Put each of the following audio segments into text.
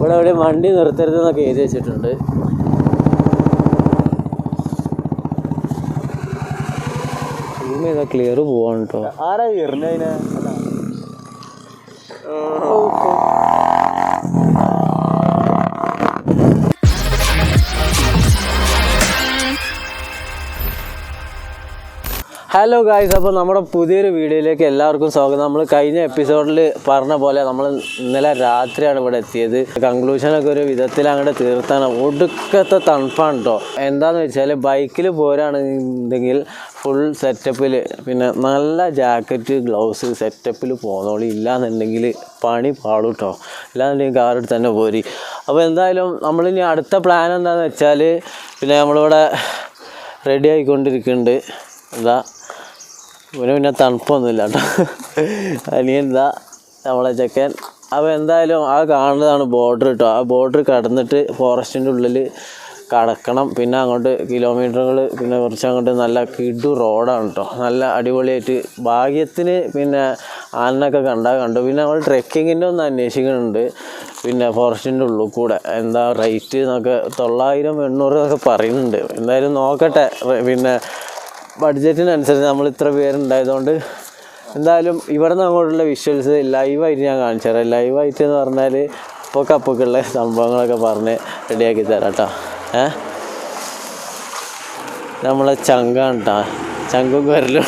ഇവിടെ എവിടെ വണ്ടി നിർത്തരുതെന്നൊക്കെ എഴുതി വെച്ചിട്ടുണ്ട്. ചെയ്താൽ ക്ലിയർ പോവാണ് കേട്ടോ ആരാ എറിഞ്ഞതിനെ ഹലോ ഗായ്സ് അപ്പോൾ നമ്മുടെ പുതിയൊരു വീഡിയോയിലേക്ക് എല്ലാവർക്കും സ്വാഗതം. നമ്മൾ കഴിഞ്ഞ എപ്പിസോഡിൽ പറഞ്ഞ പോലെ നമ്മൾ ഇന്നലെ രാത്രിയാണ് ഇവിടെ എത്തിയത്. കൺക്ലൂഷനൊക്കെ ഒരു വിധത്തിൽ അങ്ങോട്ട് തീർത്താണ്. ഒടുക്കത്തെ തണുപ്പാണ് കേട്ടോ എന്താണെന്ന് വെച്ചാൽ ബൈക്കിൽ പോരാണെന്നുണ്ടെങ്കിൽ ഫുൾ സെറ്റപ്പിൽ പിന്നെ നല്ല ജാക്കറ്റ് ഗ്ലൗസ് സെറ്റപ്പിൽ പോകുന്നോളി ഇല്ലാന്നുണ്ടെങ്കിൽ പണി പാടും കേട്ടോ ഇല്ലാന്നുണ്ടെങ്കിൽ കാർ എടുത്ത് തന്നെ പോരി. അപ്പോൾ എന്തായാലും നമ്മളിനി അടുത്ത പ്ലാൻ എന്താണെന്ന് വെച്ചാൽ പിന്നെ നമ്മളിവിടെ റെഡി ആയിക്കൊണ്ടിരിക്കുന്നുണ്ട് എന്താ ഇവന് പിന്നെ തണുപ്പൊന്നുമില്ല കേട്ടോ. അനിയൻ എന്താ നമ്മളെ ചെക്കൻ. അപ്പോൾ എന്തായാലും ആ കാണുന്നതാണ് ബോർഡർ കേട്ടോ ആ ബോർഡർ കടന്നിട്ട് ഫോറസ്റ്റിന്റെ ഉള്ളിൽ കടക്കണം. പിന്നെ അങ്ങോട്ട് കിലോമീറ്ററുകൾ പിന്നെ കുറച്ച് അങ്ങോട്ട് നല്ല കിടു റോഡാണ് കേട്ടോ നല്ല അടിപൊളിയായിട്ട് ഭാഗ്യത്തിന് പിന്നെ ആനൊക്കെ കണ്ടാൽ കണ്ടു. പിന്നെ നമ്മൾ ട്രെക്കിങ്ങിന്റെ ഒന്ന് അന്വേഷിക്കുന്നുണ്ട്. പിന്നെ ഫോറസ്റ്റിന്റെ ഉള്ളിൽ കൂടെ. എന്താ റേറ്റ് എന്നൊക്കെ തൊള്ളായിരം എണ്ണൂറ് എന്നൊക്കെ പറയുന്നുണ്ട്. എന്തായാലും നോക്കട്ടെ. പിന്നെ ബഡ്ജറ്റിനനുസരിച്ച് നമ്മൾ ഇത്ര പേരുണ്ടായതുകൊണ്ട് എന്തായാലും ഇവിടെ നിന്ന് അങ്ങോട്ടുള്ള വിഷ്വൽസ് ലൈവായിട്ട് ഞാൻ കാണിച്ചു തരാം. ലൈവായിട്ട് എന്ന് പറഞ്ഞാൽ ഇപ്പോൾ അപ്പൊക്കെയുള്ള സംഭവങ്ങളൊക്കെ പറഞ്ഞ് റെഡിയാക്കി തരാം കേട്ടോ. ഏ? നമ്മളെ ചങ്കാണ് കേട്ടോ ചങ്കും വരലും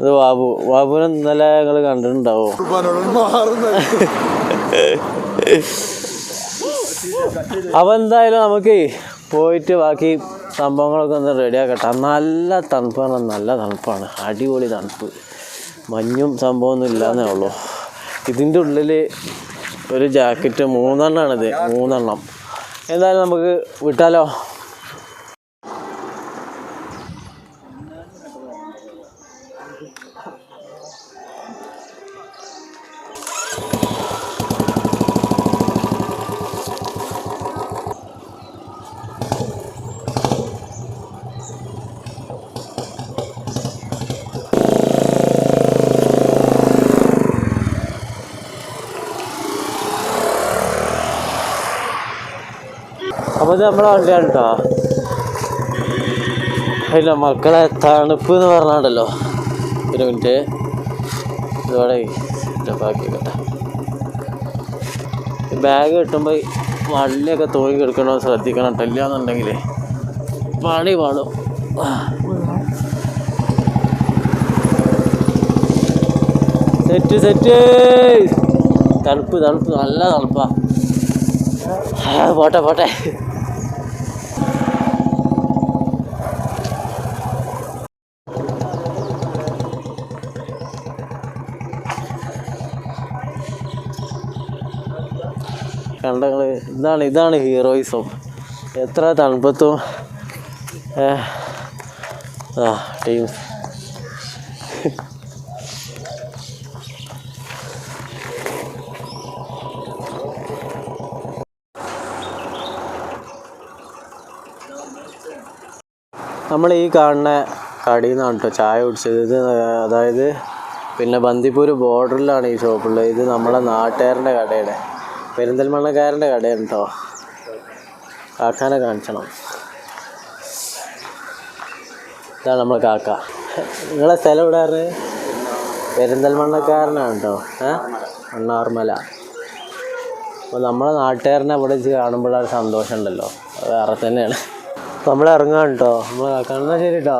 ഇത് ബാബു ബാബുവിനെ ഇന്നലെ ഞങ്ങൾ കണ്ടിട്ടുണ്ടാവോ? അപ്പം എന്തായാലും നമുക്ക് പോയിട്ട് ബാക്കി സംഭവങ്ങളൊക്കെ ഒന്ന് റെഡിയാക്കട്ടെ നല്ല തണുപ്പാണ്. നല്ല തണുപ്പാണ്. അടിപൊളി തണുപ്പ്. മഞ്ഞും സംഭവമൊന്നും ഇല്ലാന്നേ ഉള്ളൂ. ഇതിന്റെ ഉള്ളിൽ ഒരു ജാക്കറ്റ് മൂന്നെണ്ണമാണിത് മൂന്നെണ്ണം. എന്തായാലും നമുക്ക് വിട്ടാലോ? ഇത് നമ്മളെ വണ്ടിയാണ് കേട്ടോ ഇല്ല മക്കളെ തണുപ്പ് എന്ന് പറഞ്ഞാണ്ടല്ലോ. ഒരു മിനിറ്റ്. ഇതോടെ ബാക്കി കേട്ടോ ബാഗ് കിട്ടുമ്പോൾ വള്ളിയൊക്കെ തൂങ്ങി കിടക്കണോ ശ്രദ്ധിക്കണം കേട്ടോ ഇല്ലാന്നുണ്ടെങ്കിൽ പണി പാടും സെറ്റ് സെറ്റ്. തണുപ്പ് തണുപ്പ്. നല്ല തണുപ്പാ. പോട്ടെ പോട്ടെ. കണ്ടങ്ങൾ. ഇതാണ് ഇതാണ് ഹീറോയിസം. എത്ര തണുപ്പത്തും. ആ ടീം. നമ്മൾ ഈ കാണുന്ന കടയിൽ നിന്നാണ് കേട്ടോ ചായ കുടിച്ചത്. ഇത് അതായത് പിന്നെ ബന്ദിപ്പൂർ ബോർഡറിലാണ് ഈ ഷോപ്പുള്ളത്. ഇത് നമ്മളെ നാട്ടുകാരന്റെ കടയുടെ പെരിന്തൽമണ്ണക്കാരന്റെ കടയാണ് കേട്ടോ കാക്കാനെ കാണിച്ചണം. ഇതാണ് നമ്മൾ കാക്ക. നിങ്ങളെ സ്ഥലം ആറ് പെരിന്തൽമണ്ണക്കാരനാണ് കേട്ടോ ഏ? മണ്ണാർമല. അപ്പോൾ നമ്മളെ നാട്ടുകാരനെ അവിടെ വെച്ച് കാണുമ്പോഴൊരു സന്തോഷം ഉണ്ടല്ലോ അത് വേറെ തന്നെയാണ്. നമ്മൾ ഇറങ്ങാൻ കേട്ടോ നമ്മൾ കാക്കാണെന്നാൽ ശരി കേട്ടോ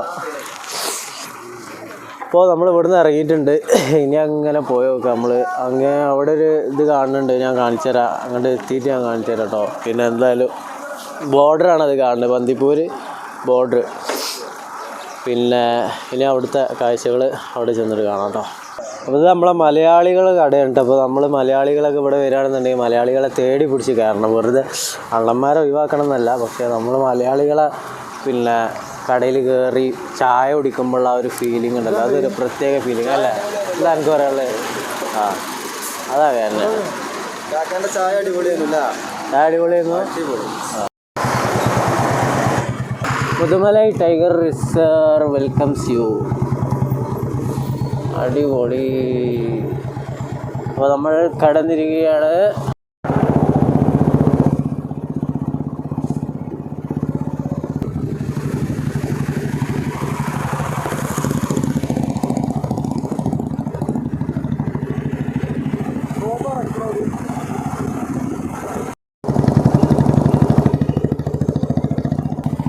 അപ്പോൾ നമ്മൾ ഇവിടുന്ന് ഇറങ്ങിയിട്ടുണ്ട്. ഇനി അങ്ങനെ പോയി നോക്കാം നമ്മൾ അങ്ങനെ അവിടെ ഒരു ഇത് കാണുന്നുണ്ട്. ഞാൻ കാണിച്ചു തരാം. അങ്ങോട്ട് എത്തിയിട്ട് ഞാൻ കാണിച്ചു തരാം കേട്ടോ. പിന്നെ എന്തായാലും ബോർഡറാണ് അത് കാണുന്നത്. ബന്ദിപ്പൂര് ബോർഡർ പിന്നെ ഇനി അവിടുത്തെ കാഴ്ചകൾ അവിടെ ചെന്നിട്ട് കാണാം കേട്ടോ. അപ്പോൾ ഇത് നമ്മളെ മലയാളികൾ കടയുണ്ട് അപ്പോൾ നമ്മൾ മലയാളികളൊക്കെ ഇവിടെ വരികയാണെന്നുണ്ടെങ്കിൽ മലയാളികളെ തേടി പിടിച്ച് കയറണം. വെറുതെ അള്ളന്മാരെ ഒഴിവാക്കണം എന്നല്ല പക്ഷേ നമ്മൾ മലയാളികളെ പിന്നെ കടയിൽ കയറി ചായ കുടിക്കുമ്പോൾ ആ ഒരു ഫീലിംഗ് ഉണ്ടല്ലോ. അതൊരു പ്രത്യേക ഫീലിംഗ് അല്ലേ? എന്താ എനിക്ക് പറയാനുള്ളത് ആ അതാ കാരണം ചായ അല്ലേ ചായ അടിപൊളിയായിരുന്നു? അടിപൊളി. Mudumalai tiger reserve welcomes you. അടിപൊളി. അപ്പോൾ നമ്മൾ കടന്നിരിക്കുകയാണ്.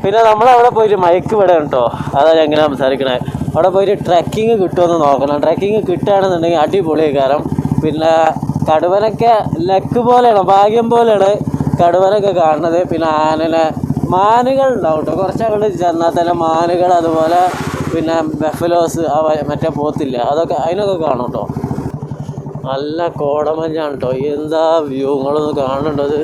പിന്നെ നമ്മൾ അവിടെ പോയിട്ട് മയക്ക് വിടാൻ കേട്ടോ അതാണ് ഞാൻ എങ്ങനെ സംസാരിക്കണേ. അവിടെ പോയിട്ട് ട്രക്കിങ് കിട്ടുമെന്ന് നോക്കണം. ട്രക്കിങ് കിട്ടുകയാണെന്നുണ്ടെങ്കിൽ അടിപൊളി കാരണം പിന്നെ കടുവനൊക്കെ ലക്ക് പോലെയാണ് ഭാഗ്യം പോലെയാണ് കടുവനൊക്കെ കാണുന്നത്. പിന്നെ ആനനെ മാനുകൾ ഉണ്ടാവും കേട്ടോ കുറച്ച് അങ്ങോട്ട് ചെന്നാൽ തന്നെ മാനുകൾ അതുപോലെ പിന്നെ ബെഫലോസ് മറ്റേ പോത്തില്ല അതൊക്കെ അതിനൊക്കെ കാണും കേട്ടോ നല്ല കോടമഞ്ഞാണ് കേട്ടോ എന്താ വ്യൂ നിങ്ങളൊന്ന് കാണേണ്ടത്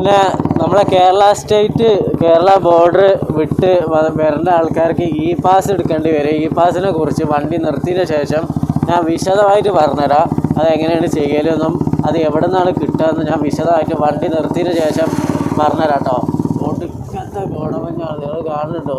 പിന്നെ നമ്മളെ കേരള സ്റ്റേറ്റ് കേരള ബോർഡർ വിട്ട് വരേണ്ട ആൾക്കാർക്ക് ഇ പാസ് എടുക്കേണ്ടി വരും. ഇ പാസിനെ കുറിച്ച് വണ്ടി നിർത്തിയതിന് ശേഷം ഞാൻ വിശദമായിട്ട് പറഞ്ഞുതരാം. അത് എങ്ങനെയാണ് ചെയ്യലെന്നും അത് എവിടെ നിന്നാണ് കിട്ടുകയെന്ന് ഞാൻ വിശദമായിട്ട് വണ്ടി നിർത്തിയതിന് ശേഷം പറഞ്ഞുതരാം കേട്ടോ. ഒടുക്കത്തെ ഗുണമെന്നാണ് നിങ്ങൾ കാണുന്നുണ്ടോ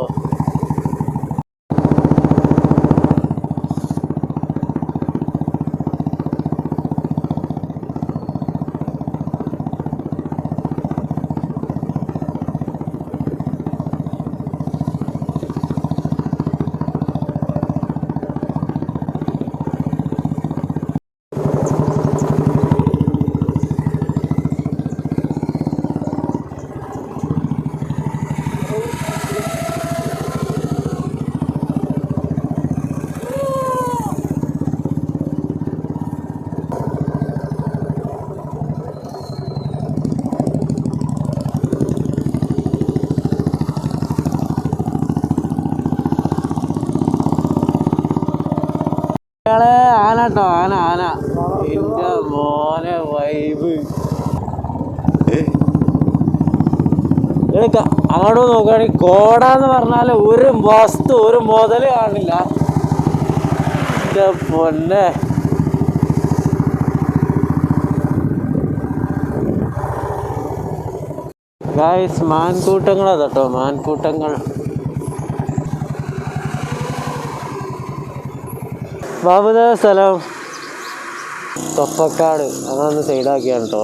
ഇയാളെ ആന കേട്ടോ ആന ആന എന്റെ മോനെ വൈബ് അങ്ങോട്ട് നോക്കുകയാണെങ്കിൽ കോട എന്ന് പറഞ്ഞാൽ ഒരു വസ്തു ഒരു മുതൽ കാണില്ല. പൊന്നെ. ഗായ്സ് മാൻകൂട്ടങ്ങളാ കേട്ടോ മാൻകൂട്ടങ്ങൾ. ബാബുദ സ്ഥലം. തൊപ്പക്കാട്. അതൊന്ന് സൈഡാക്കിയാണ് കേട്ടോ.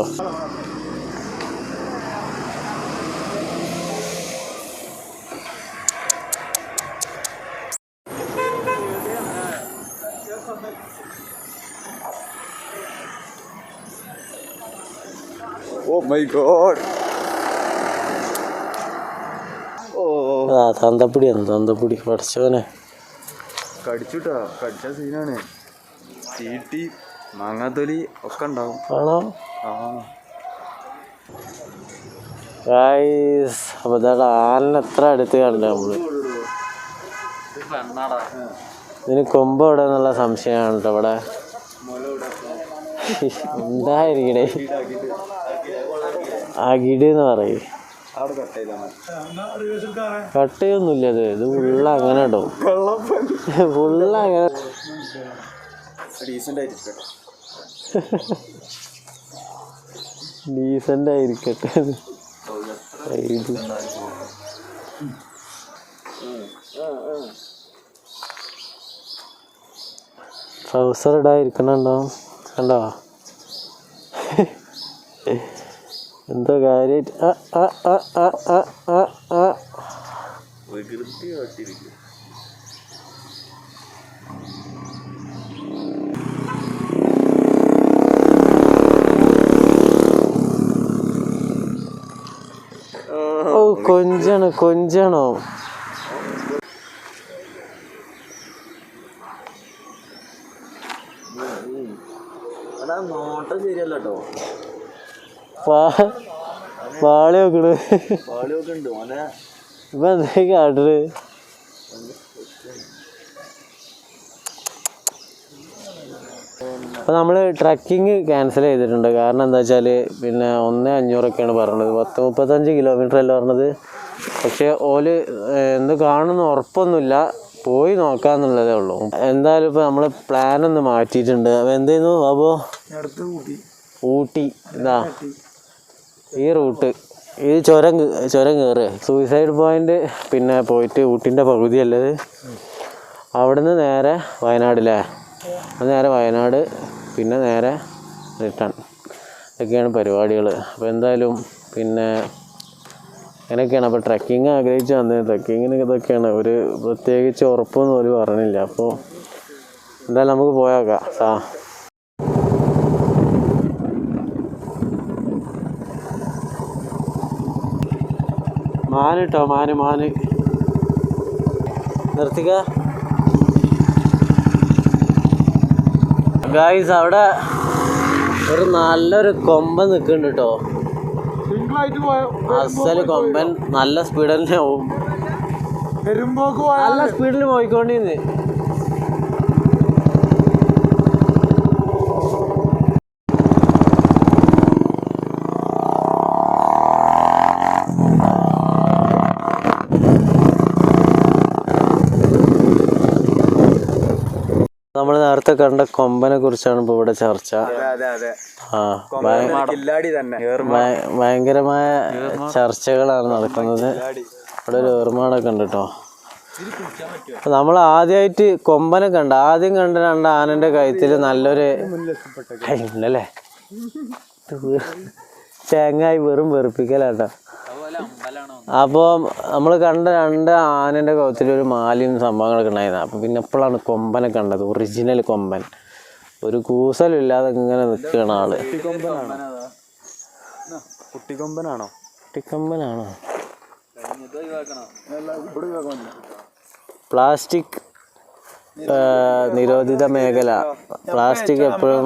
മൈ ഗോഡ് ഓ. ആ തന്തപ്പൊടിയാണ് തന്തപ്പൊടി. പഠിച്ചവനെ. കടിച്ചുട്ടാ. കടിച്ച സീനാണ്. ചീട്ടി മാങ്ങാത്തൊലി ഒക്കെ ഉണ്ടാവും. ആണോ? ആ. ഗായ്സ് അപ്പോൾ ഇതാണ് ആലിനെ എത്ര അടുത്ത് കണ്ടു നമ്മൾ. ഇതിന് കൊമ്പ് എവിടെ എന്നുള്ള സംശയമാണ് കേട്ടോ ഇവിടെ. എന്തായിരിക്കണേ? അകിട് എന്ന് പറയും കട്ടയൊന്നുമില്ല കട്ട് ചെയ്യൊന്നുമില്ല ഇത് ഇത് ഫുള്ള് അങ്ങനെ കേട്ടോ ഫുള്ള് അങ്ങനെ. ഡീസന്റ് ആയിരിക്കട്ടെ. ഇത് ട്രൗസർ ഇടാതിരിക്കണുണ്ടോ? കണ്ടോ? എന്തോ കാര്യമായിട്ട് ആ ആ ആ ആ ആ ആ കൊഞ്ചാണ് കൊഞ്ചാണോ എടാ നോട്ടം ശരിയല്ല കേട്ടോ പാ പാളി നോക്കണ് പാളിയൊക്കെ ഉണ്ട് മോനെ ഇപ്പൊ എന്താ കാട്ടണ് അപ്പോൾ നമ്മൾ ട്രക്കിങ് ക്യാൻസൽ ചെയ്തിട്ടുണ്ട്. കാരണം എന്താ വെച്ചാൽ പിന്നെ ഒന്ന് അഞ്ഞൂറൊക്കെയാണ് പറഞ്ഞത്. പത്ത് മുപ്പത്തഞ്ച് കിലോമീറ്റർ അല്ല പറഞ്ഞത്? പക്ഷെ ഓൽ എന്ത് കാണുന്ന ഉറപ്പൊന്നുമില്ല. പോയി നോക്കാന്നുള്ളതേ ഉള്ളൂ. എന്തായാലും ഇപ്പൊ നമ്മൾ പ്ലാൻ ഒന്ന് മാറ്റിയിട്ടുണ്ട്. അപ്പോൾ എന്തായിരുന്നു അപ്പോ ഊട്ടി. ഇതാ. ഈ റൂട്ട്. ഈ ചുരം ചുരം കയറുക സൂയിസൈഡ് പോയിന്റ് പിന്നെ പോയിട്ട് ഊട്ടിന്റെ പകുതിയല്ലത് അവിടുന്ന് നേരെ വയനാടില്ലേ? അത് നേരെ വയനാട് പിന്നെ നേരെ റിട്ടേൺ. ഇതൊക്കെയാണ് പരിപാടികൾ അപ്പോൾ എന്തായാലും പിന്നെ അങ്ങനെയൊക്കെയാണ്. അപ്പോൾ ട്രക്കിങ് ആഗ്രഹിച്ച് വന്നത്. ട്രക്കിങ്ങിന് ഇതൊക്കെയാണ്. ഒരു പ്രത്യേകിച്ച് ഉറപ്പൊന്നും ഒരു പറഞ്ഞില്ല. അപ്പോൾ എന്തായാലും നമുക്ക് പോയേക്കാം. മാന് കേട്ടോ മാന് മാന്. നിർത്തിക്ക. ഗായ്സ് അവിടെ ഒരു നല്ലൊരു കൊമ്പൻ നിൽക്കുന്നുണ്ട് കേട്ടോ അസൽ കൊമ്പൻ നല്ല സ്പീഡിൽ നല്ല സ്പീഡിൽ പോയിക്കൊണ്ടിരുന്ന്. നമ്മൾ നേരത്തെ കണ്ട കൊമ്പനെ കുറിച്ചാണ് ഇപ്പൊ ഇവിടെ ചർച്ച അതെ അതെ ആ ഭയങ്കരമായ ചർച്ചകളാണ് നടക്കുന്നത് ഇവിടെ ഒരു ഏർമാടൊക്കെ ഉണ്ട് കേട്ടോ നമ്മൾ ആദ്യമായിട്ട് കൊമ്പനെ കണ്ട ആദ്യം കണ്ട രണ്ട് ആനന്റെ കഴുത്തിൽ നല്ലൊരു ഉണ്ടല്ലേ തേങ്ങായി വെറും വെറുപ്പിക്കലാട്ടോ അപ്പോൾ നമ്മൾ കണ്ട രണ്ട് ആനന്റെ കൗത്തിൽ ഒരു മാലിയും സംഭവങ്ങളൊക്കെ ഉണ്ടായിരുന്നു അപ്പോൾ പിന്നെ എപ്പോഴാണ് കൊമ്പനെ കണ്ടത് ഒറിജിനൽ കൊമ്പൻ. ഒരു കൂസലില്ലാതെ ഇങ്ങനെ നിൽക്കുകയാണ് ആൾ. കുട്ടിക്കൊമ്പനാണോ? കുട്ടിക്കൊമ്പനാണോ? പ്ലാസ്റ്റിക് നിരോധിത മേഖല. പ്ലാസ്റ്റിക് എപ്പോഴും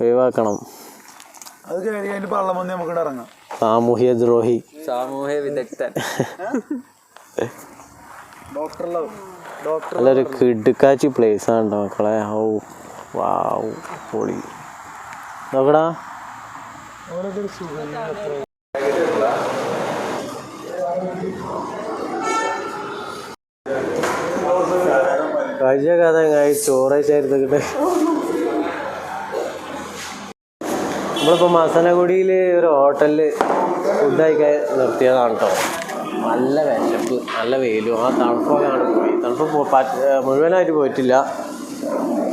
ഒഴിവാക്കണം. അത് കഴിഞ്ഞ് പള്ളം വന്ന് നമുക്ക് ഇറങ്ങാം. സാമൂഹ്യ ദ്രോഹി. സാമൂഹ്യ വിദഗ്ധൻ. നല്ലൊരു കിടുക്കാച്ചി പ്ലേസ് ആണ് കേട്ടോ മക്കളെ. ഓ വാവ് പൊളി. നോക്കടാ. കഴിഞ്ഞ കഥ എങ്ങായി? ചോറച്ചായിരുന്നിട്ട് നമ്മളിപ്പോൾ മസനഗുഡിയിൽ ഒരു ഹോട്ടലിൽ ഫുഡ് കഴിക്കാൻ നിർത്തിയതാണ് കേട്ടോ നല്ല വിശപ്പ് നല്ല വെയിലും. ആ തണുപ്പൊക്കെയാണ് പോയി തണുപ്പ് മുഴുവനായിട്ട് പോയിട്ടില്ല.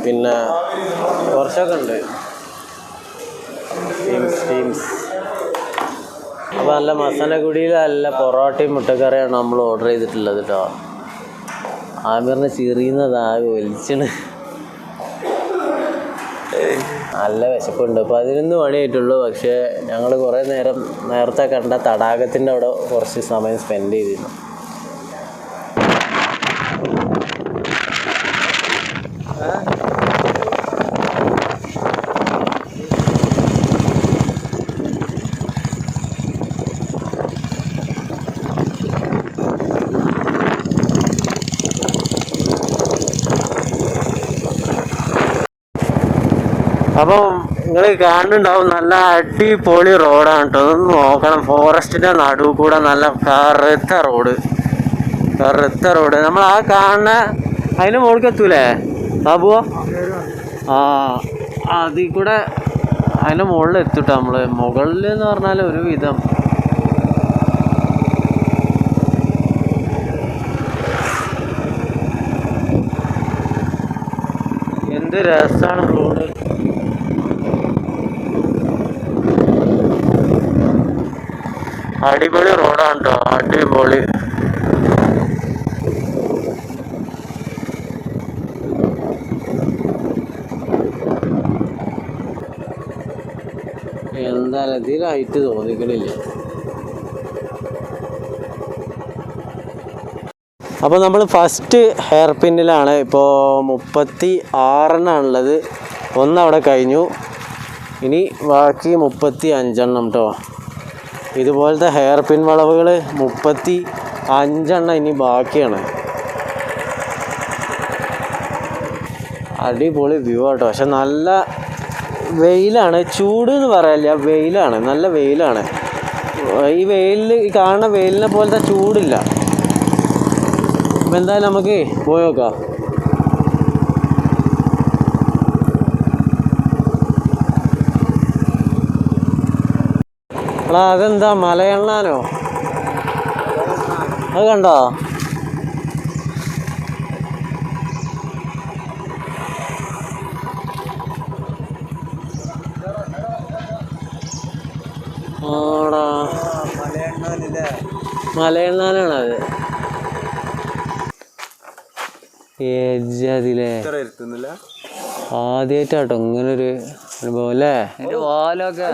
പിന്നെ കുറച്ചൊക്കെ ഉണ്ട് ടീംസ് ടീംസ് നല്ല മസനഗുഡിയിൽ നല്ല പൊറോട്ടയും മുട്ടക്കറിയാണ് നമ്മൾ ഓർഡർ ചെയ്തിട്ടുള്ളത് കേട്ടോ ആമിറിനെ ചെറിയുന്നതാകെ വലിച്ചണ് നല്ല വിശപ്പുണ്ട്. പതിനൊന്ന് മണിയായിട്ടുള്ളൂ. പക്ഷേ ഞങ്ങൾ കുറേ നേരം നേരത്തെ കണ്ട തടാകത്തിന്റെ അവിടെ കുറച്ച് സമയം സ്പെൻഡ് ചെയ്തിരുന്നു. അപ്പം നിങ്ങൾ കാണുന്നുണ്ടാവും നല്ല അടിപൊളി റോഡാണ് കേട്ടോ ഒന്ന് നോക്കണം. ഫോറസ്റ്റിന്റെ നടുവ് കൂടെ നല്ല കറുത്ത റോഡ്. കറുത്ത റോഡ്. നമ്മൾ ആ കാണുന്ന അതിന് മുകളിലെത്തൂലേ ബാബുവോ? ആ അതിൽ കൂടെ അതിന്റെ മുകളിൽ എത്തിട്ടോ നമ്മൾ. മുകളിൽ എന്ന് പറഞ്ഞാൽ ഒരു വിധം. എന്ത് രസമാണ് റോഡ് അടിപൊളി റോഡാണ് കേട്ടോ അടിപൊളി. എന്തായാലും ഇതിലായിട്ട് തോന്നിക്കണില്ല അപ്പോൾ നമ്മൾ ഫസ്റ്റ് ഹെയർ പിന്നിലാണ് ഇപ്പോൾ മുപ്പത്തി ആറെണ്ണാണുള്ളത് ഒന്നവിടെ കഴിഞ്ഞു. ഇനി ബാക്കി മുപ്പത്തി അഞ്ചെണ്ണം കേട്ടോ ഇതുപോലത്തെ ഹെയർ പിൻ വളവുകൾ മുപ്പത്തി അഞ്ചെണ്ണം ഇനി ബാക്കിയാണ്. അടിപൊളി വ്യൂ ആട്ടോ. പക്ഷെ നല്ല വെയിലാണ്. ചൂട് എന്ന് പറയാനില്ല വെയിലാണ്. നല്ല വെയിലാണ്. ഈ വെയിലിൽ കാണുന്ന വെയിലിനെ പോലത്തെ ചൂടില്ല. എന്തായാലും നമുക്ക് പോയി നോക്കാം. എടാ അതെന്താ മലയെണ്ണാനോ? അത് കണ്ടോ? ആടാ. മലയെണ്ണാനാണത്. ആദ്യായിട്ടാട്ടോ ആദ്യമായിട്ടാട്ടോ ഇങ്ങനൊരു അനുഭവം അല്ലേ? വാലൊക്കെ.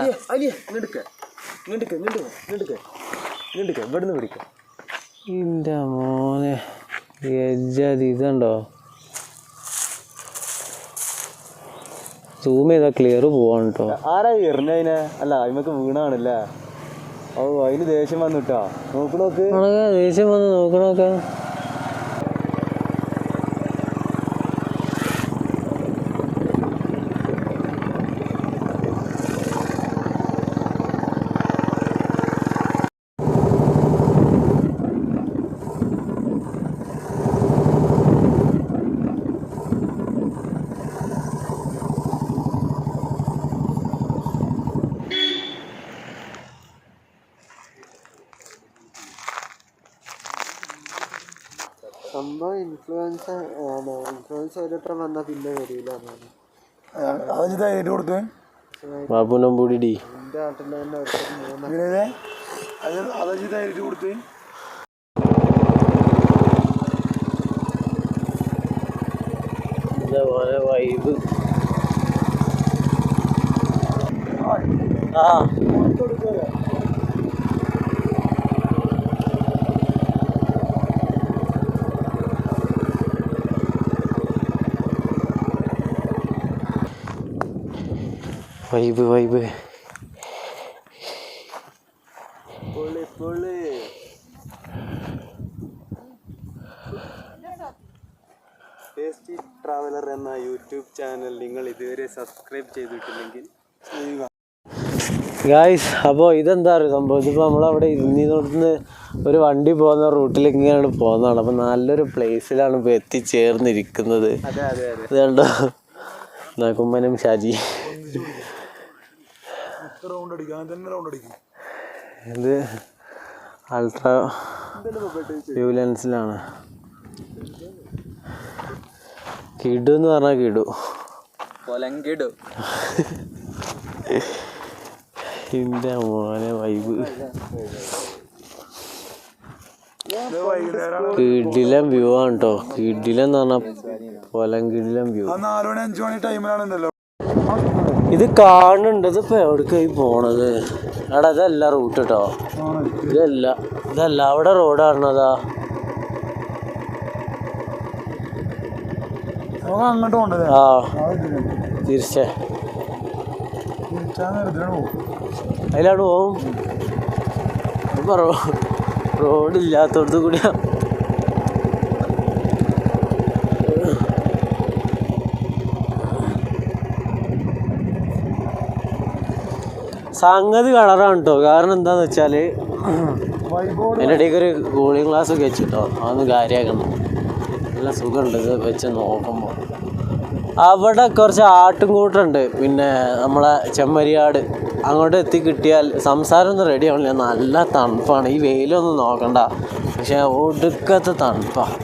ഇങ്ങോട്ട് ഇങ്ങോട്ട് ഇങ്ങോട്ട് ഇങ്ങോട്ട് ഇവിടുന്ന് പിടിക്കാം എന്റെ മോനെ എജ്ജാതി ഇതുണ്ടോ? സൂം ചെയ്താൽ ക്ലിയർ പോവാണ് കേട്ടോ ആരാ എറിഞ്ഞതിനെ അല്ല അതിമക്ക് വീണാണല്ലേ? ഓ അതിന് ദേഷ്യം വന്നിട്ടാ നോക്ക് നോക്ക്. ഉണക്ക ദേഷ്യം വന്ന് നോക്കണൊക്കെ സംഭവം ഇൻഫ്ലുവൻസ് ഇൻഫ്ലുവൻസ് ഒരിട്ടം വന്നാൽ പിന്നെ വരില്ല എന്നാണ്. അത് ധൈര്യം കൊടുക്ക് ബാബുനം ഡി. എന്റെ നാട്ടിൽ തന്നെ ഒരിട്ടം മൂന്ന് കൊടുത്ത്? വൈബ് ആ. വൈബ് വൈബ് ടേസ്റ്റി ട്രാവലർ എന്ന യൂട്യൂബ് ചാനൽ നിങ്ങൾ ഇതുവരെ സബ്സ്ക്രൈബ് ചെയ്തിട്ടില്ലെങ്കിൽ ചെയ്യുക. ഗായ്സ് അപ്പോൾ ഇതെന്താ പറയുക സംഭവം? ഇതിപ്പോൾ നമ്മളവിടെ ഇരുന്നിടത്തുനിന്ന് ഒരു വണ്ടി പോകുന്ന റൂട്ടിൽ ഇങ്ങനെയാണ് പോകുന്നതാണ്. അപ്പോൾ നല്ലൊരു പ്ലേസിലാണ് ഇപ്പോൾ എത്തിച്ചേർന്നിരിക്കുന്നത്. അതെ അതെ അതെ. ഇത് കണ്ടോ നകുമ്മനും ഷാജി. റൗണ്ട് അടിക്കും. അങ്ങനെ തന്നെ റൗണ്ട് അടിക്കും. ഇത് അൾട്രാ വ്യൂ ലെൻസിലാണ് കിടു എന്ന് പറഞ്ഞാൽ കിടു. കൊലങ്കിടു. എന്റെ മോനെ വൈബ് കിടിലം വ്യൂ ആണ് കേട്ടോ കിടിലം എന്ന് പറഞ്ഞാൽ പൊലം കിടിലം വ്യൂ ആ നാല് മണി അഞ്ചു മണി ടൈമിലാണുണ്ടല്ലോ ഇത് കാണുന്നുണ്ടത് ഇപ്പൊ എവിടേക്കായി പോണത്? എടാ ഇതല്ല റൂട്ട് കേട്ടോ ഇതല്ല. ഇതല്ല. അവിടെ റോഡ് കാണുന്നതാ നമുക്ക് അങ്ങോട്ട് ആ. തിരിച്ചേ. അതിലാണ് പോവും? ഇപ്പൊ റോ സംഗതി കളറാണ് കേട്ടോ കാരണം എന്താന്ന് വെച്ചാൽ വൈബോട് എന്റെ ഇടയ്ക്ക് ഒരു കൂളിംഗ് ഗ്ലാസ് ഒക്കെ വെച്ചിട്ടോ. അതൊന്ന് കാര്യമാക്കണം നല്ല സുഖമുണ്ട് ഇത് വെച്ച് നോക്കുമ്പോൾ അവിടെ കുറച്ച് ആട്ടുംകൂട്ടുണ്ട് പിന്നെ നമ്മളെ ചെമ്മരിയാട് അങ്ങോട്ട് എത്തി കിട്ടിയാൽ സംസാരം ഒന്നും റെഡി ആവണില്ല. നല്ല തണുപ്പാണ്. ഈ വെയിലൊന്നും നോക്കണ്ട. പക്ഷേ ഒടുക്കത്തെ തണുപ്പാണ്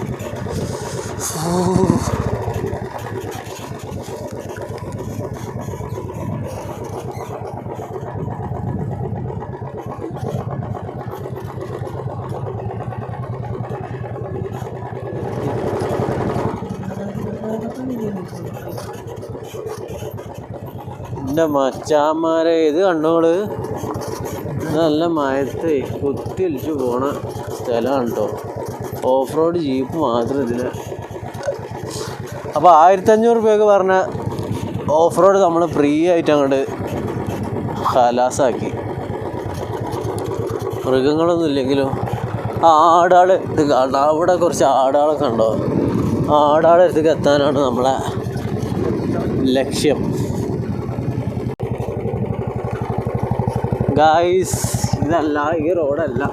എന്റെ മച്ചാന്മാരെ ഇത് കണ്ടോൾ നല്ല മയത്തെ കുത്തി ഒലിച്ച് പോണ സ്ഥലമാണ് കേട്ടോ ഓഫ് റോഡ് ജീപ്പ് മാത്രം ഇതിന് അപ്പോൾ ആയിരത്തഞ്ഞൂറ് രൂപയൊക്കെ പറഞ്ഞ ഓഫ് റോഡ് നമ്മൾ ഫ്രീ ആയിട്ട് അങ്ങോട്ട് ഹലാസാക്കി മൃഗങ്ങളൊന്നും ഇല്ലെങ്കിലും? ആ ആടാൾ ഇത് അവിടെ കുറച്ച് ആടാളൊക്കെ ഉണ്ടോ ആ ആടാളെ അടുത്തേക്ക് എത്താനാണ് നമ്മളെ ലക്ഷ്യം. ഗായ്സ് ഇതല്ല ഈ റോഡല്ല.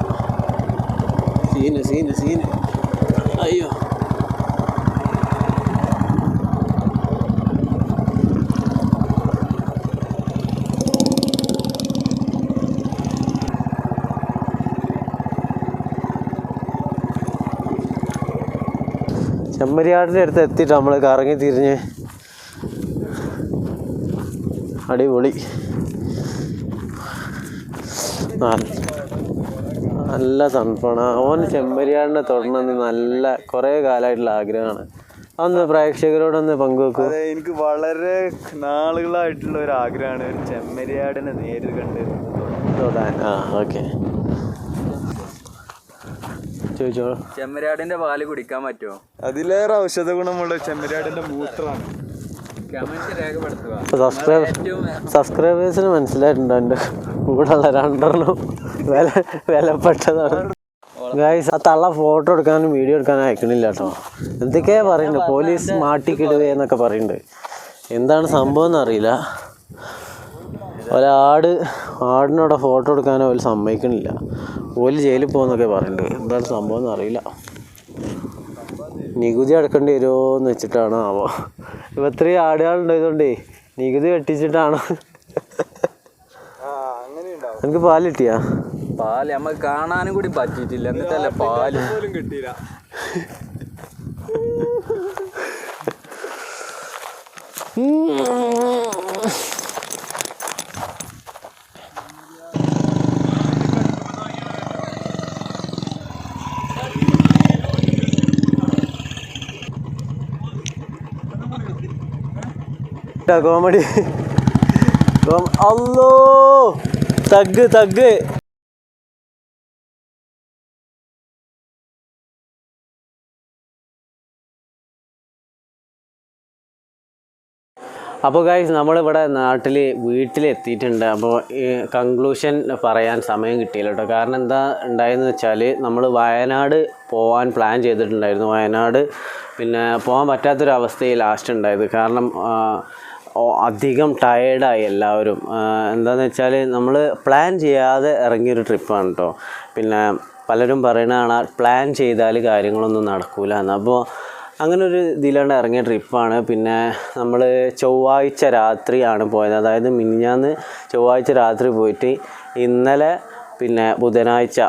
Scene scene scene. അയ്യോ. ചെമ്മരിയാടിന്റെ അടുത്ത് എത്തിയിട്ട് നമ്മൾ കറങ്ങി തിരിഞ്ഞ്. അടിപൊളി. നല്ല തണുപ്പാണ്. ഓൻ ചെമ്മരിയാടിനെ തൊടണമെന്ന് നല്ല കുറേ കാലമായിട്ടുള്ള ആഗ്രഹമാണ്. അന്ന് പ്രേക്ഷകരോടൊന്ന് പങ്കുവെക്കൂ. അതെ എനിക്ക് വളരെ നാളുകളായിട്ടുള്ള ഒരു ആഗ്രഹമാണ് ഒരു ചെമ്മരിയാടിനെ നേരിൽ കണ്ട് തൊടാൻ. ആ ഓക്കെ. ചോദിച്ചോളൂ. ചെമ്മരിയാടിന്റെ പാൽ കുടിക്കാൻ പറ്റുമോ? അതിലേറെ ഔഷധ ഗുണമുള്ള ചെമ്മരിയാടിന്റെ മൂത്രമാണ്. സബ്സ്ക്രൈബ് സബ്സ്ക്രൈബേഴ്സിന് മനസ്സിലായിട്ടുണ്ടോ എന്റെ കൂടെയുള്ള രണ്ടെണ്ണം. വില വിലപ്പെട്ടതാണ്. ഗായ്സ് ആ തള്ള ഫോട്ടോ എടുക്കാനും വീഡിയോ എടുക്കാനും അയക്കണില്ല കേട്ടോ. എന്തൊക്കെയാ പറയുന്നുണ്ട് പോലീസ് മാട്ടിക്കിടുവേ എന്നൊക്കെ പറയുന്നുണ്ട്. എന്താണ് സംഭവം എന്നറിയില്ല. ഒരാട് ആടിനോടെ ഫോട്ടോ എടുക്കാനോ അവർ സമ്മതിക്കണില്ല. ഓൽ ജയിലിൽ പോകുന്നൊക്കെ പറയുന്നുണ്ട്. എന്താണ് സംഭവം എന്നറിയില്ല. നികുതി അടക്കേണ്ടി വരുമോ എന്ന് വെച്ചിട്ടാണ് ആവോ ഇപ്പം ഇത്രയും ആടുകളുണ്ടായതുകൊണ്ടേ നികുതി വെട്ടിച്ചിട്ടാണ്. എനിക്ക് പാൽ കിട്ടിയാ? പാൽ നമ്മൾ കാണാനും കൂടി പറ്റിയിട്ടില്ല. എന്നിട്ടല്ല പാൽ? പോലും കിട്ടിയില്ല. കോമഡി അല്ലോ തഗ് തഗ്. അപ്പോൾ ഗൈസ് നമ്മളിവിടെ നാട്ടിൽ വീട്ടിലെത്തിയിട്ടുണ്ട്. അപ്പോൾ ഈ കൺക്ലൂഷൻ പറയാൻ സമയം കിട്ടിയില്ല കേട്ടോ. കാരണം എന്താ ഉണ്ടായെന്ന് വെച്ചാൽ നമ്മൾ വയനാട് പോകാൻ പ്ലാൻ ചെയ്തിട്ടുണ്ടായിരുന്നു. വയനാട് പിന്നെ പോകാൻ പറ്റാത്തൊരവസ്ഥയിൽ ലാസ്റ്റ് ഉണ്ടായത്. കാരണം അധികം ടയേർഡായി എല്ലാവരും. എന്താണെന്ന് വെച്ചാൽ നമ്മൾ പ്ലാൻ ചെയ്യാതെ ഇറങ്ങിയൊരു ട്രിപ്പാണ് കേട്ടോ പിന്നെ പലരും പറയണതാണ് പ്ലാൻ ചെയ്താൽ കാര്യങ്ങളൊന്നും നടക്കൂല എന്ന്. അപ്പോൾ അങ്ങനെ ഒരു ഇതിലാണ് ഇറങ്ങിയ ട്രിപ്പാണ് പിന്നെ നമ്മൾ ചൊവ്വാഴ്ച രാത്രിയാണ് പോയത്. അതായത് മിനിഞ്ഞാന്ന് ചൊവ്വാഴ്ച രാത്രി പോയിട്ട് ഇന്നലെ പിന്നെ ബുധനാഴ്ച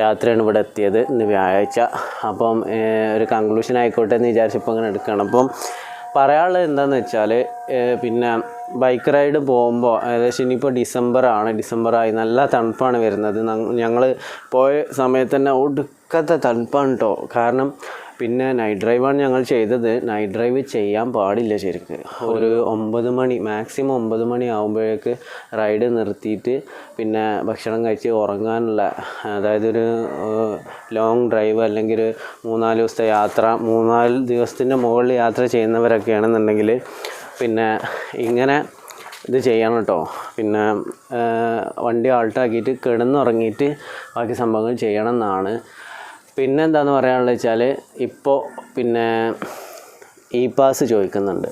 രാത്രിയാണ് ഇവിടെ എത്തിയത് ഇന്ന് വ്യാഴാഴ്ച. അപ്പം ഒരു കൺക്ലൂഷൻ ആയിക്കോട്ടെ എന്ന് വിചാരിച്ചപ്പോൾ അങ്ങനെ എടുക്കുകയാണ് അപ്പം പറയാനുള്ളത് എന്താണെന്ന് വെച്ചാൽ പിന്നെ ബൈക്ക് റൈഡ് പോകുമ്പോൾ ഏകദേശം ഇനിയിപ്പോൾ ഡിസംബറാണ്. ഡിസംബറായി നല്ല തണുപ്പാണ് വരുന്നത്. ഞങ്ങൾ പോയ സമയത്ത് തന്നെ ഒടുക്കത്തെ തണുപ്പാണ് കേട്ടോ കാരണം പിന്നെ നൈറ്റ് ഡ്രൈവാണ് ഞങ്ങൾ ചെയ്തത്. നൈറ്റ് ഡ്രൈവ് ചെയ്യാൻ പാടില്ല ശരിക്ക്. ഒരു ഒമ്പത് മണി മാക്സിമം ഒമ്പത് മണി ആകുമ്പോഴേക്ക് റൈഡ് നിർത്തിയിട്ട് പിന്നെ ഭക്ഷണം കഴിച്ച് ഉറങ്ങാനുള്ള അതായത് ഒരു ലോങ് ഡ്രൈവ് അല്ലെങ്കിൽ ഒരു മൂന്നാൽ ദിവസത്തെ യാത്ര മൂന്നാൽ ദിവസത്തിന്റെ മുകളിൽ യാത്ര ചെയ്യുന്നവരൊക്കെയാണെന്നുണ്ടെങ്കിൽ പിന്നെ ഇങ്ങനെ ഇത് ചെയ്യണം കേട്ടോ. പിന്നെ വണ്ടി ആൾട്ടാക്കിയിട്ട് കിടന്നുറങ്ങിയിട്ട് ബാക്കി സംഭവങ്ങൾ ചെയ്യണം എന്നാണ്. പിന്നെ എന്താണെന്ന് പറയാനുള്ളത് വെച്ചാൽ ഇപ്പോൾ പിന്നെ ഇ പാസ് ചോദിക്കുന്നുണ്ട്.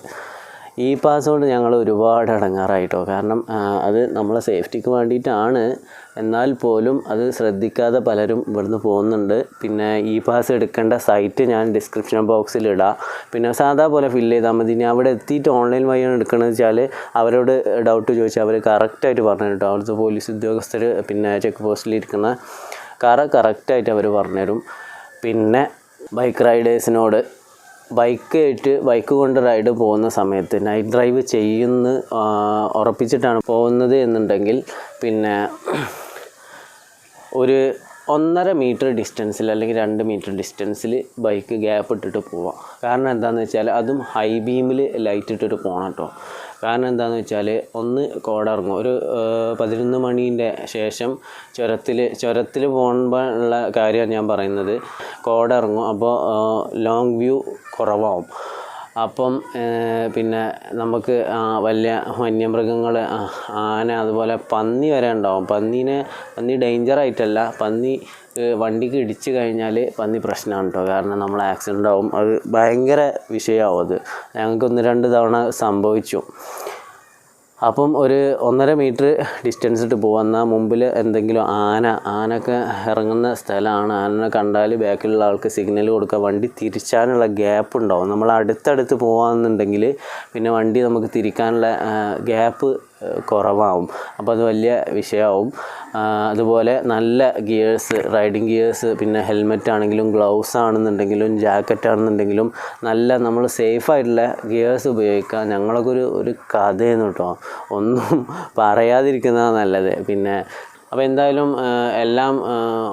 ഇ പാസ് കൊണ്ട് ഞങ്ങൾ ഒരുപാട് ഇടങ്ങാറായിട്ടോ കാരണം അത് നമ്മളെ സേഫ്റ്റിക്ക് വേണ്ടിയിട്ടാണ്. എന്നാൽ പോലും അത് ശ്രദ്ധിക്കാതെ പലരും ഇവിടുന്ന് പോകുന്നുണ്ട്. പിന്നെ ഇ പാസ് എടുക്കേണ്ട സൈറ്റ് ഞാൻ ഡിസ്ക്രിപ്ഷൻ ബോക്സിൽ ഇടാം. പിന്നെ സാധാ പോലെ ഫില്ല് ചെയ്താൽ മതി. ഇനി അവിടെ എത്തിയിട്ട് ഓൺലൈൻ വഴിയാണ് എടുക്കണമെന്ന് വെച്ചാൽ അവരോട് ഡൗട്ട് ചോദിച്ചാൽ അവർ കറക്റ്റായിട്ട് പറഞ്ഞു കേട്ടോ. അവിടുത്തെ പോലീസ് ഉദ്യോഗസ്ഥർ പിന്നെ ചെക്ക് പോസ്റ്റിൽ ഇരിക്കുന്ന കറ കറക്റ്റായിട്ട് അവർ പറഞ്ഞുതരും പിന്നെ ബൈക്ക് റൈഡേഴ്സിനോട് ബൈക്ക് ആയിട്ട് ബൈക്ക് കൊണ്ട് റൈഡ് പോകുന്ന സമയത്ത് നൈറ്റ് ഡ്രൈവ് ചെയ്യുന്ന ഉറപ്പിച്ചിട്ടാണ് പോകുന്നത് എന്നുണ്ടെങ്കിൽ പിന്നെ ഒരു ഒന്നര മീറ്റർ ഡിസ്റ്റൻസിൽ അല്ലെങ്കിൽ രണ്ട് മീറ്റർ ഡിസ്റ്റൻസിൽ ബൈക്ക് ഗ്യാപ്പ് ഇട്ടിട്ട് പോവാം. കാരണം എന്താണെന്ന് വെച്ചാൽ അതും ഹൈ ബീമിൽ ലൈറ്റ് ഇട്ടിട്ട് പോകണം കേട്ടോ കാരണം എന്താണെന്ന് വെച്ചാൽ ഒന്ന് കോടിറങ്ങും. ഒരു പതിനൊന്ന് മണീന്റെ ശേഷം ചുരത്തിൽ ചുരത്തിൽ പോകുമ്പോൾ ഉള്ള കാര്യമാണ് ഞാൻ പറയുന്നത്. കോടിറങ്ങും. അപ്പോൾ ലോങ് വ്യൂ കുറവാകും അപ്പം പിന്നെ നമുക്ക് വലിയ വന്യമൃഗങ്ങൾ ആന അതുപോലെ പന്നി വരെ ഉണ്ടാവും. പന്നീനെ പന്നി ഡേഞ്ചർ ആയിട്ടല്ല. പന്നി വണ്ടിക്ക് ഇടിച്ച് കഴിഞ്ഞാൽ പന്നി പ്രശ്നമാണ് കേട്ടോ കാരണം നമ്മൾ ആക്സിഡന്റ് ആവും. അത് ഭയങ്കര വിഷയമാവും അത്. ഞങ്ങൾക്ക് ഒന്ന് രണ്ട് തവണ സംഭവിച്ചു. അപ്പം ഒരു ഒന്നര മീറ്റർ ഡിസ്റ്റൻസ് ഇട്ട് പോകുന്ന മുമ്പിൽ എന്തെങ്കിലും ആന ആനൊക്കെ ഇറങ്ങുന്ന സ്ഥലമാണ്. ആനനെ കണ്ടാൽ ബാക്കിലുള്ള ആൾക്ക് സിഗ്നൽ കൊടുക്കുക വണ്ടി തിരിച്ചാനുള്ള ഗ്യാപ്പ് ഉണ്ടാവും. നമ്മൾ അടുത്തടുത്ത് പോകാമെന്നുണ്ടെങ്കിൽ പിന്നെ വണ്ടി നമുക്ക് തിരിക്കാനുള്ള ഗ്യാപ്പ് ഏഹ്, കുറവാകും അപ്പോൾ അത് വലിയ വിഷയമാവും അതുപോലെ നല്ല ഗിയേഴ്സ് റൈഡിങ് ഗിയേഴ്സ് പിന്നെ ഹെൽമെറ്റ് ആണെങ്കിലും ഗ്ലൗസ് ആണെന്നുണ്ടെങ്കിലും ജാക്കറ്റ് ആണെന്നുണ്ടെങ്കിലും നല്ല നമ്മൾ സേഫ് ആയിട്ടുള്ള ഗിയേഴ്സ് ഉപയോഗിക്കുക ഞങ്ങളൊക്കെ ഒരു ഒരു കഥയെന്ന് കേട്ടോ. ഒന്നും പറയാതിരിക്കുന്നതാണ് നല്ലത്. പിന്നെ അപ്പോൾ എന്തായാലും എല്ലാം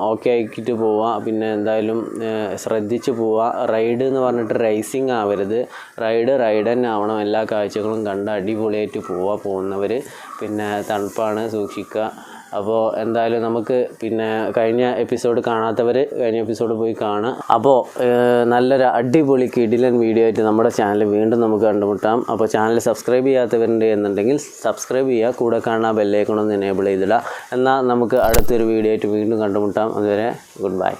ഓക്കെ ആക്കിയിട്ട് പോവുക പിന്നെ എന്തായാലും ശ്രദ്ധിച്ച് പോവുക റൈഡ് എന്ന് പറഞ്ഞിട്ട് റേസിംഗ് ആവരുത്. റൈഡ് റൈഡ് തന്നെ ആവണം. എല്ലാ കാഴ്ചകളും കണ്ട് അടിപൊളിയായിട്ട് പോവുക പോകുന്നവർ പിന്നെ തണുപ്പാണ്. സൂക്ഷിക്കുക. അപ്പോൾ എന്തായാലും നമുക്ക് പിന്നെ കഴിഞ്ഞ എപ്പിസോഡ് കാണാത്തവർ കഴിഞ്ഞ എപ്പിസോഡ് പോയി കാണുക. അപ്പോൾ നല്ലൊരു അടിപൊളി കിടിലൻ വീഡിയോ ആയിട്ട് നമ്മുടെ ചാനൽ വീണ്ടും നമുക്ക് കണ്ടുമുട്ടാം. അപ്പോൾ ചാനൽ സബ്സ്ക്രൈബ് ചെയ്യാത്തവരുണ്ട് എന്നുണ്ടെങ്കിൽ സബ്സ്ക്രൈബ് ചെയ്യുക. കൂടെ കാണുന്ന ബെല്ലൈക്കണൊന്ന് എനേബിൾ ചെയ്തിടുക. എന്നാൽ നമുക്ക് അടുത്തൊരു വീഡിയോ ആയിട്ട് വീണ്ടും കണ്ടുമുട്ടാം. അതുവരെ ഗുഡ് ബൈ